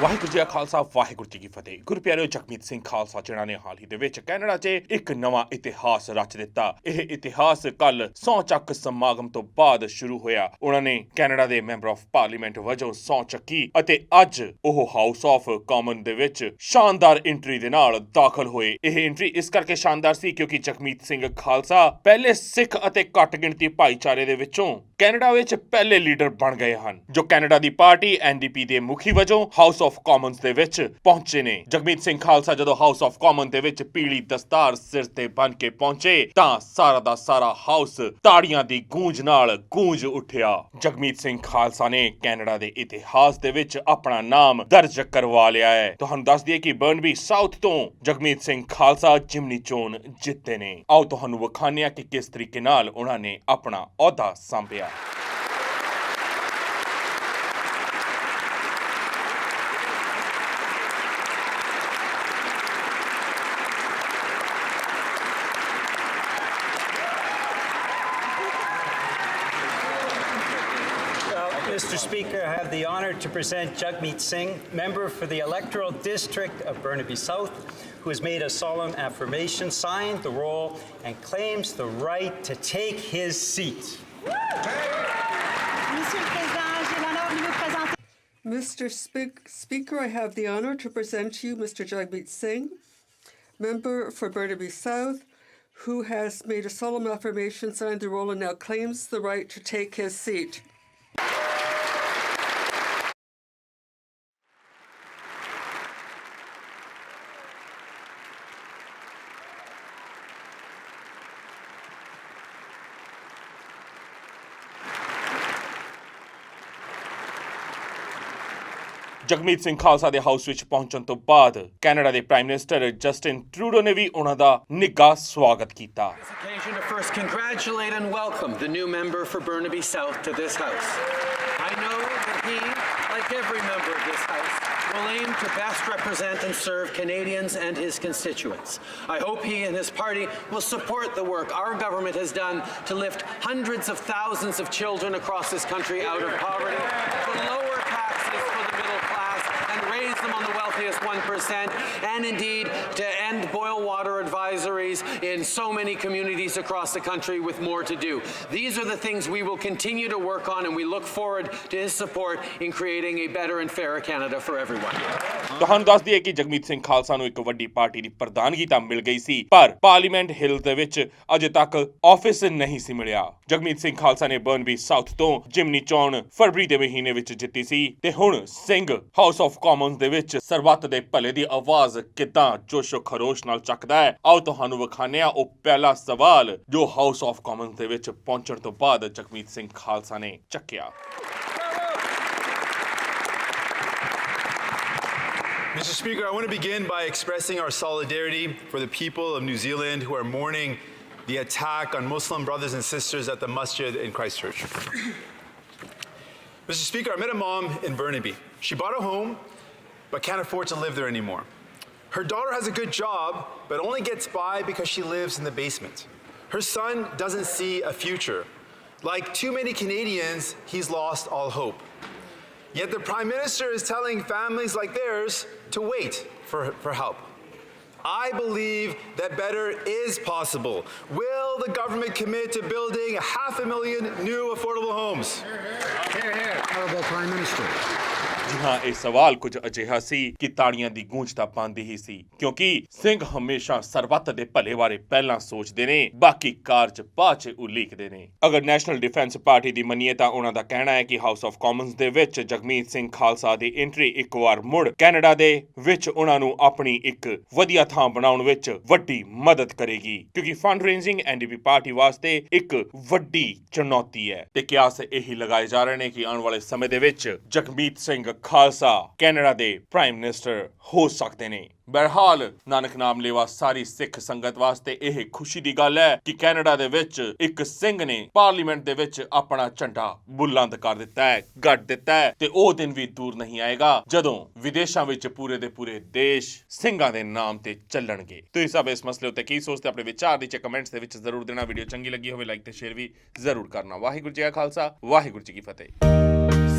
ਵਾਹਿਗੁਰੂ ਜੀ ਕਾ ਖਾਲਸਾ, ਵਾਹਿਗੁਰੂ ਜੀ ਕੀ ਫਤਿਹ। ਗੁਰਪਿਆਰਿਓ ਜਗਮੀਤ ਸਿੰਘ ਖਾਲਸਾ ਜਿਹਨਾਂ ਨੇ ਹਾਲ ਹੀ ਦੇ ਵਿੱਚ ਕੈਨੇਡਾ 'ਚ ਇੱਕ ਨਵਾਂ ਇਤਿਹਾਸ ਰਚ ਦਿੱਤਾ। ਇਹ ਇਤਿਹਾਸ ਕੱਲ ਸੌ ਚੱਕ ਸਮਾਗਮ ਤੋਂ ਬਾਅਦ ਸ਼ੁਰੂ ਹੋਇਆ। ਉਹਨਾਂ ਨੇ ਕੈਨੇਡਾ ਦੇ ਮੈਂਬਰ ਆਫ ਪਾਰਲੀਮੈਂਟ ਵਜੋਂ ਸੌ ਚੱਕੀ ਅਤੇ ਅੱਜ ਉਹ ਹਾਊਸ ਆਫ ਕਾਮਨ ਦੇ ਵਿੱਚ ਸ਼ਾਨਦਾਰ ਐਂਟਰੀ ਦੇ ਨਾਲ ਦਾਖਲ ਹੋਏ। ਇਹ ਐਂਟਰੀ ਇਸ ਕਰਕੇ ਸ਼ਾਨਦਾਰ ਸੀ ਕਿਉਂਕਿ ਜਗਮੀਤ ਸਿੰਘ ਖਾਲਸਾ ਪਹਿਲੇ ਸਿੱਖ ਅਤੇ ਘੱਟ ਗਿਣਤੀ ਭਾਈਚਾਰੇ ਦੇ ਵਿੱਚੋਂ ਕੈਨੇਡਾ ਵਿੱਚ ਪਹਿਲੇ ਲੀਡਰ ਬਣ ਗਏ ਹਨ, ਜੋ ਕੈਨੇਡਾ ਦੀ ਪਾਰਟੀ ਐਨਡੀਪੀ ਦੇ ਮੁਖੀ ਵਜੋਂ ਹਾਊਸ ਆਫ ਕਾਮਨਸ ਦੇ ਵਿੱਚ ਪਹੁੰਚੇ ਨੇ। ਜਗਮੀਤ ਸਿੰਘ ਖਾਲਸਾ ਜਦੋਂ ਹਾਊਸ ਆਫ ਕਾਮਨ ਦੇ ਵਿੱਚ ਪੀਲੀ ਦਸਤਾਰ ਸਿਰ ਤੇ ਬੰਨ ਕੇ ਪਹੁੰਚੇ, ਤਾਂ ਸਾਰਾ ਦਾ ਸਾਰਾ ਹਾਊਸ ਤਾੜੀਆਂ ਦੀ ਗੂੰਜ ਨਾਲ ਗੂੰਜ ਉੱਠਿਆ। ਜਗਮੀਤ ਸਿੰਘ ਖਾਲਸਾ ਨੇ ਕੈਨੇਡਾ ਦੇ ਇਤਿਹਾਸ ਦੇ ਵਿੱਚ ਆਪਣਾ ਨਾਮ ਦਰਜ ਕਰਵਾ ਲਿਆ ਹੈ। ਤੁਹਾਨੂੰ ਦੱਸ ਦਈਏ ਕਿ ਬਰਨਬੀ ਸਾਊਥ ਤੋਂ ਜਗਮੀਤ ਸਿੰਘ ਖਾਲਸਾ ਜਿਮਨੀ ਚੋਣ ਜਿੱਤੇ ਨੇ। ਆਓ ਤੁਹਾਨੂੰ ਵਿਖਾਉਂਦੇ ਕਿ ਕਿਸ ਤਰੀਕੇ ਨਾਲ ਉਹਨਾਂ ਨੇ ਆਪਣਾ ਅਹੁਦਾ ਸੰਭਿਆ। Mr. Speaker, I have the honour to present Jagmeet Singh, member for the electoral district of Burnaby South, who has made a solemn affirmation, signed the roll, and claims the right to take his seat. Monsieur le Président, j'ai l'honneur de vous présenter Mr. Speak- Speaker, I have the honour to present to you Mr. Jagmeet Singh, member for Burnaby South, who has made a solemn affirmation, signed the roll, and now claims the right to take his seat. Jagmeet Singh Khalsa ਦੇ house ਵਿੱਚ ਪਹੁੰਚਣ ਤੋਂ ਬਾਅਦ Canada ਦੇ prime minister Justin Trudeau ਨੇ ਵੀ ਉਹਨਾਂ ਦਾ ਨਿੱਘਾ ਸਵਾਗਤ ਕੀਤਾ this occasion to first congratulate and welcome the new member for Burnaby South to this House. I know that he, like every member of this House, will aim to best represent and serve Canadians and his constituents. I hope he and his party will support the work our government has done to lift hundreds of thousands of children across this country out of poverty, percent and indeed to end boil water advisories in so many communities across the country with more to do. These are the things we will continue to work on, and we look forward to his support in creating a better and fairer Canada for everyone. ਤੁਹਾਨੂੰ ਦੱਸ ਦਈਏ ਕਿ ਜਗਮੀਤ ਸਿੰਘ ਖਾਲਸਾ ਨੂੰ ਇੱਕ ਵੱਡੀ party ਦੀ ਪ੍ਰਧਾਨਗੀ ਤਾਂ ਮਿਲ ਗਈ ਸੀ ਪਰ ਪਾਰਲੀਮੈਂਟ ਹਿੱਲ ਦੇ ਵਿੱਚ ਅਜੇ ਤੱਕ ਆਫਿਸ ਨਹੀਂ ਸੀ ਮਿਲਿਆ ਜਗਮੀਤ ਸਿੰਘ ਖਾਲਸਾ ਨੇ ਬਰਨਬੀ ਸਾਊਥ ਤੋਂ ਜਿਮਨੀ ਚੋਣ ਫਰਵਰੀ ਦੇ ਮਹੀਨੇ ਵਿੱਚ ਜਿੱਤੀ ਸੀ ਤੇ ਹੁਣ ਸਿੰਘ ਹਾਊਸ ਆਫ ਕਾਮਨਸ ਦੇ ਵਿੱਚ ਸਰਬੱਤ ਦੇ ਭਲੇ ਦੀ ਆਵਾਜ਼ ਕਿੱਦਾਂ ਜੋਸ਼ੋ ਖਰੋਸ਼ ਨਾਲ ਚੱਕਦਾ ਹੈ ਆਓ ਤੁਹਾਨੂੰ ਵਿਖਾਉਂਦੇ ਹਾਂ ਉਹ ਪਹਿਲਾ ਸਵਾਲ ਜੋ ਹਾਊਸ ਆਫ ਕਾਮਨਸ ਦੇ ਵਿੱਚ ਪਹੁੰਚਣ ਤੋਂ ਬਾਅਦ ਜਗਮੀਤ ਸਿੰਘ ਖਾਲਸਾ ਨੇ ਚੱਕਿਆ Mr. Speaker, I want to begin by expressing our solidarity for the people of New Zealand who are mourning the attack on Muslim brothers and sisters at the masjid in Christchurch. Mr. Speaker, I met a mom in Burnaby. She bought a home, but can't afford to live there anymore. Her daughter has a good job, but only gets by because she lives in the basement. Her son doesn't see a future. Like too many Canadians, he's lost all hope. Yet the Prime Minister is telling families like theirs to wait for, for help. I believe that better is possible. Will the government commit to building half a million new affordable homes? Here, here. Honorable Prime Minister. ਜੀ ਹਾਂ ਇਹ ਸਵਾਲ ਕੁਝ ਅਜਿਹਾ ਸੀ ਕਿ ਤਾੜੀਆਂ ਦੀ ਗੂੰਜ ਤਾਂ ਪਾਉਂਦੀ ਹੀ ਸੀ, ਕਿਉਂਕਿ ਸਿੰਘ ਹਮੇਸ਼ਾ ਸਰਬੱਤ ਦੇ ਭਲੇ ਬਾਰੇ ਪਹਿਲਾਂ ਸੋਚਦੇ ਨੇ, ਬਾਕੀ ਕਾਰਜ ਬਾਅਦ ਚ ਉਲੀਕਦੇ ਨੇ। ਅਗਰ ਨੈਸ਼ਨਲ ਡਿਫੈਂਸ ਪਾਰਟੀ ਦੀ ਮੰਨੀਏ ਤਾਂ ਉਹਨਾਂ ਦਾ ਕਹਿਣਾ ਹੈ ਕਿ ਹਾਊਸ ਆਫ ਕਾਮਨਸ ਦੇ ਵਿੱਚ ਜਗਮੀਤ ਸਿੰਘ ਖਾਲਸਾ ਦੀ ਐਂਟਰੀ ਇੱਕ ਵਾਰ ਮੁੜ ਕੈਨੇਡਾ ਦੇ ਵਿੱਚ ਉਹਨਾਂ ਨੂੰ ਆਪਣੀ ਇੱਕ ਵਧੀਆ ਥਾਂ ਬਣਾਉਣ ਵਿੱਚ ਵੱਡੀ ਮਦਦ ਕਰੇਗੀ, ਕਿਉਂਕਿ ਫੰਡ ਰੇਜ਼ਿੰਗ ਐਨਡੀਪੀ ਪਾਰਟੀ ਵਾਸਤੇ ਇੱਕ ਵੱਡੀ ਚੁਣੌਤੀ ਹੈ। ਤੇ ਕਿਆਸ ਇਹੀ ਲਗਾਏ ਜਾ ਰਹੇ ਨੇ ਕਿ ਆਉਣ ਵਾਲੇ ਸਮੇਂ ਦੇ ਵਿੱਚ ਜਗਮੀਤ ਸਿੰਘ ਖਾਲਸਾ ਕੈਨੇਡਾ ਦੇ ਪ੍ਰਾਈਮ ਮਿਨਿਸਟਰ ਹੋ ਸਕਦੇ ਨੇ। ਬਹਰਹਾਲ, ਨਾਨਕ ਨਾਮ ਲੇਵਾ ਸਾਰੀ ਸਿੱਖ ਸੰਗਤ ਵਾਸਤੇ ਇਹ ਖੁਸ਼ੀ ਦੀ ਗੱਲ ਹੈ ਕਿ ਕੈਨੇਡਾ ਦੇ ਵਿੱਚ ਇੱਕ ਸਿੰਘ ਨੇ ਪਾਰਲੀਮੈਂਟ ਦੇ ਵਿੱਚ ਆਪਣਾ ਝੰਡਾ ਬੁਲੰਦ ਕਰ ਦਿੱਤਾ ਹੈ, ਗੱਡ ਦਿੱਤਾ ਹੈ ਤੇ ਉਹ ਦਿਨ ਵੀ ਦੂਰ ਨਹੀਂ ਆਏਗਾ ਜਦੋਂ ਵਿਦੇਸ਼ਾਂ ਵਿੱਚ ਪੂਰੇ ਦੇ ਪੂਰੇ ਦੇਸ਼ ਸਿੰਘਾਂ ਦੇ ਨਾਮ ਤੇ ਚੱਲਣਗੇ। ਤੁਸੀਂ ਸਭ ਇਸ ਮਸਲੇ ਉੱਤੇ ਕੀ ਸੋਚਦੇ ਆਪਣੇ ਵਿਚਾਰ ਨੀਚੇ ਕਮੈਂਟਸ ਦੇ ਵਿੱਚ ਜ਼ਰੂਰ ਦੇਣਾ। ਵੀਡੀਓ ਚੰਗੀ ਲੱਗੀ ਹੋਵੇ ਲਾਈਕ ਤੇ ਸ਼ੇਅਰ ਵੀ ਜ਼ਰੂਰ ਕਰਨਾ। ਵਾਹਿਗੁਰੂ ਜੀ ਕਾ ਖਾਲਸਾ, ਵਾਹਿਗੁਰੂ ਜੀ ਕੀ ਫਤਿਹ।